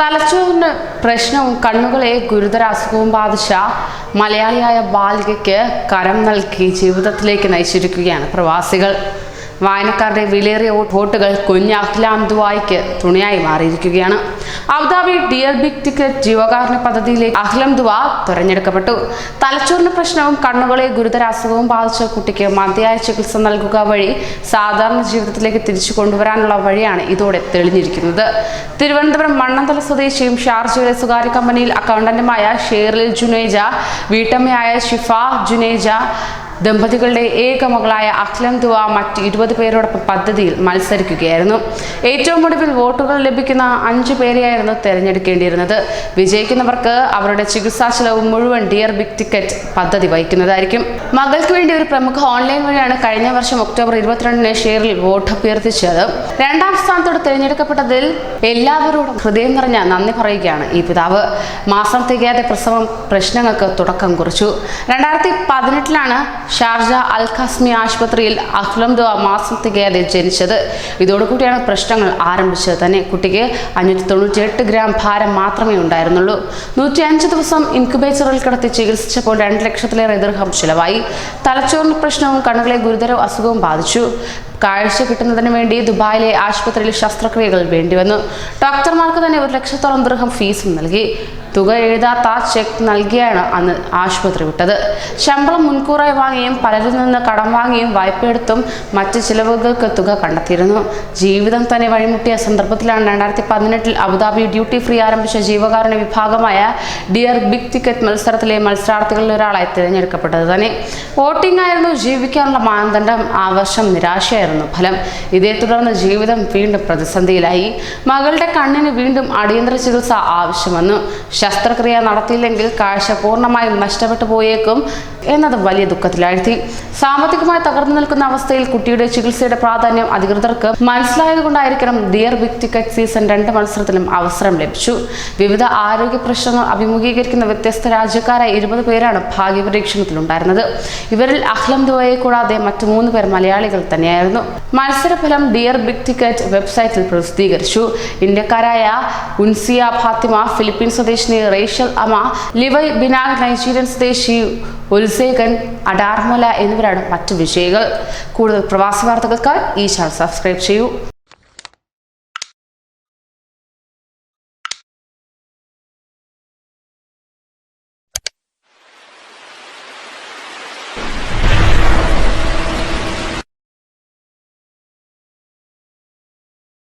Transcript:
തലച്ചോറിന് പ്രശ്നവും കണ്ണുകളെ ഗുരുതര അസുഖവും ബാധിച്ച മലയാളിയായ ബാലികയ്ക്ക് കരം നൽകി ജീവിതത്തിലേക്ക് നയിച്ചിരിക്കുകയാണ് പ്രവാസികൾ. വായനക്കാരുടെ വിലേറിയ വോട്ടുകൾ കുഞ്ഞ് അഖ്ലാം ദുവായിക്ക് തുണയായി മാറിയിരിക്കുകയാണ്. അബുദാബി ഡിയർ ബിഗ് ടിക്കറ്റ് ജീവകാരുണ്യ പദ്ധതിയിലേക്ക് അഖ്ലം ദുവ തെരഞ്ഞെടുക്കപ്പെട്ടു. തലച്ചോറിന് പ്രശ്നവും കണ്ണുകളെ ഗുരുതര അസുഖവും ബാധിച്ച കുട്ടിക്ക് മതിയായ ചികിത്സ നൽകുക വഴി സാധാരണ ജീവിതത്തിലേക്ക് തിരിച്ചു കൊണ്ടുവരാനുള്ള വഴിയാണ് ഇതോടെ തെളിഞ്ഞിരിക്കുന്നത്. തിരുവനന്തപുരം മണ്ണന്തല സ്വദേശിയും ഷാർജയിലെ സ്വകാര്യ കമ്പനിയിൽ അക്കൗണ്ടന്റുമായ ഷേറിൽ ജുനേജ വീട്ടമ്മയായ ഷിഫ ജുനേജ ദമ്പതികളുടെ ഏക മകളായ അഖ്ലം ദുവ മറ്റ് ഇരുപത് പേരോടൊപ്പം പദ്ധതിയിൽ മത്സരിക്കുകയായിരുന്നു. ഏറ്റവും ഒടുവിൽ വോട്ടുകൾ ലഭിക്കുന്ന അഞ്ചു പേരെയായിരുന്നു തെരഞ്ഞെടുക്കേണ്ടിയിരുന്നത്. വിജയിക്കുന്നവർക്ക് അവരുടെ ചികിത്സാ ചെലവ് മുഴുവൻ ഡിയർ ബിഗ് ടിക്കറ്റ് പദ്ധതി വഹിക്കുന്നതായിരിക്കും. മകൾക്ക് വേണ്ടി ഒരു പ്രമുഖ ഓൺലൈൻ വഴിയാണ് കഴിഞ്ഞ വർഷം ഒക്ടോബർ ഇരുപത്തിരണ്ടിന് ഷെയറിൽ വോട്ട് അഭ്യർത്ഥിച്ചത്. രണ്ടാം സ്ഥാനത്തോട് തിരഞ്ഞെടുക്കപ്പെട്ടതിൽ എല്ലാവരോടും ഹൃദയം നിറഞ്ഞ നന്ദി പറയുകയാണ് ഈ പിതാവ്. മാസം തികയാതെ പ്രസവം പ്രശ്നങ്ങൾക്ക് തുടക്കം കുറിച്ചു. രണ്ടായിരത്തി പതിനെട്ടിലാണ് ഷാർജ അൽ ഖസ്മി ആശുപത്രിയിൽ അഖ്ലം ദ മാസം തികയാതെ ജനിച്ചത്. ഇതോടുകൂടിയാണ് പ്രശ്നങ്ങൾ ആരംഭിച്ചത് തന്നെ. കുട്ടിക്ക് അഞ്ഞൂറ്റി തൊണ്ണൂറ്റി എട്ട് ഗ്രാം ഭാരം മാത്രമേ ഉണ്ടായിരുന്നുള്ളൂ. നൂറ്റി അഞ്ച് ദിവസം ഇൻക്യുബേറ്ററിൽ കിടത്തി ചികിത്സിച്ചപ്പോൾ രണ്ട് ലക്ഷത്തിലേറെ ദീർഘം ചിലവായി. തലച്ചോറിന് പ്രശ്നവും കണ്ണുകളെ ഗുരുതര അസുഖവും ബാധിച്ചു. കാഴ്ച കിട്ടുന്നതിന് വേണ്ടി ദുബായിലെ ആശുപത്രിയിൽ ശസ്ത്രക്രിയകൾ വേണ്ടിവന്നു. ഡോക്ടർമാർക്ക് തന്നെ ഒരു ലക്ഷത്തോളം ദൃഹം ഫീസും നൽകി. തുക എഴുതാത്ത ചെക്ക് നൽകിയാണ് അന്ന് ആശുപത്രി വിട്ടത്. ശമ്പളം മുൻകൂറായി വാങ്ങിയും പലരിൽ നിന്ന് കടം വാങ്ങിയും വായ്പയെടുത്തും മറ്റ് ചിലവുകൾക്ക് തുക കണ്ടെത്തിയിരുന്നു. ജീവിതം തന്നെ വഴിമുട്ടിയ സന്ദർഭത്തിലാണ് രണ്ടായിരത്തി പതിനെട്ടിൽ അബുദാബി ഡ്യൂട്ടി ഫ്രീ ആരംഭിച്ച ജീവകാരുണ്യ വിഭാഗമായ ഡിയർ ബിഗ് ടിക്കറ്റ് മത്സരത്തിലെ മത്സരാർത്ഥികളിൽ ഒരാളായി തിരഞ്ഞെടുക്കപ്പെട്ടത് തന്നെ. വോട്ടിംഗ് ആയിരുന്നു ജീവിക്കാനുള്ള മാനദണ്ഡം. ആ വർഷം നിരാശയായിരുന്നു ഫലം. ഇതേ തുടർന്ന് ജീവിതം വീണ്ടും പ്രതിസന്ധിയിലായി. മകളുടെ കണ്ണിന് വീണ്ടും അടിയന്തര ചികിത്സ ആവശ്യം വന്നു ശസ്ത്രക്രിയ നടത്തിയില്ലെങ്കിൽ കാഴ്ച പൂർണമായും നഷ്ടപ്പെട്ടു പോയേക്കും. എന്നത് വലിയ ദുഃഖത്തിലാഴ്ത്തി സാമ്പത്തികമായി തകർന്നു നിൽക്കുന്ന അവസ്ഥയിൽ കുട്ടിയുടെ ചികിത്സയുടെ പ്രാധാന്യം അധികൃതർക്ക് മനസ്സിലായതുകൊണ്ടായിരിക്കണം ഡിയർ ബിഗ് ടിക്കറ്റ് സീസൺ രണ്ട് മത്സരത്തിലും അവസരം ലഭിച്ചു. വിവിധ ആരോഗ്യ പ്രശ്നങ്ങൾ അഭിമുഖീകരിക്കുന്ന വ്യത്യസ്ത രാജ്യക്കാരായ ഇരുപത് പേരാണ് ഭാഗ്യപരീക്ഷണത്തിലുണ്ടായിരുന്നത്. ഇവരിൽ അഹ്ലം ദുവയെ കൂടാതെ മറ്റു മൂന്ന് പേർ മലയാളികൾ തന്നെയായിരുന്നു. മത്സരഫലം ഡിയർ ബിഗ് ടിക്കറ്റ് വെബ്സൈറ്റിൽ പ്രസിദ്ധീകരിച്ചു. ഇന്ത്യക്കാരായ ഉൻസിയ ഫാത്തിമ ഫിലിപ്പീൻ സ്വദേശിനി Rachel Ama Livai Binag Nigerian സ്വദേശി ഉൽസേഗൻ അഡാർമല എന്നിവരാണ് മറ്റു വിഷയങ്ങൾ. കൂടുതൽ പ്രവാസി വാർത്തകൾക്കായി ഈ ചാനൽ സബ്സ്ക്രൈബ് ചെയ്യൂ.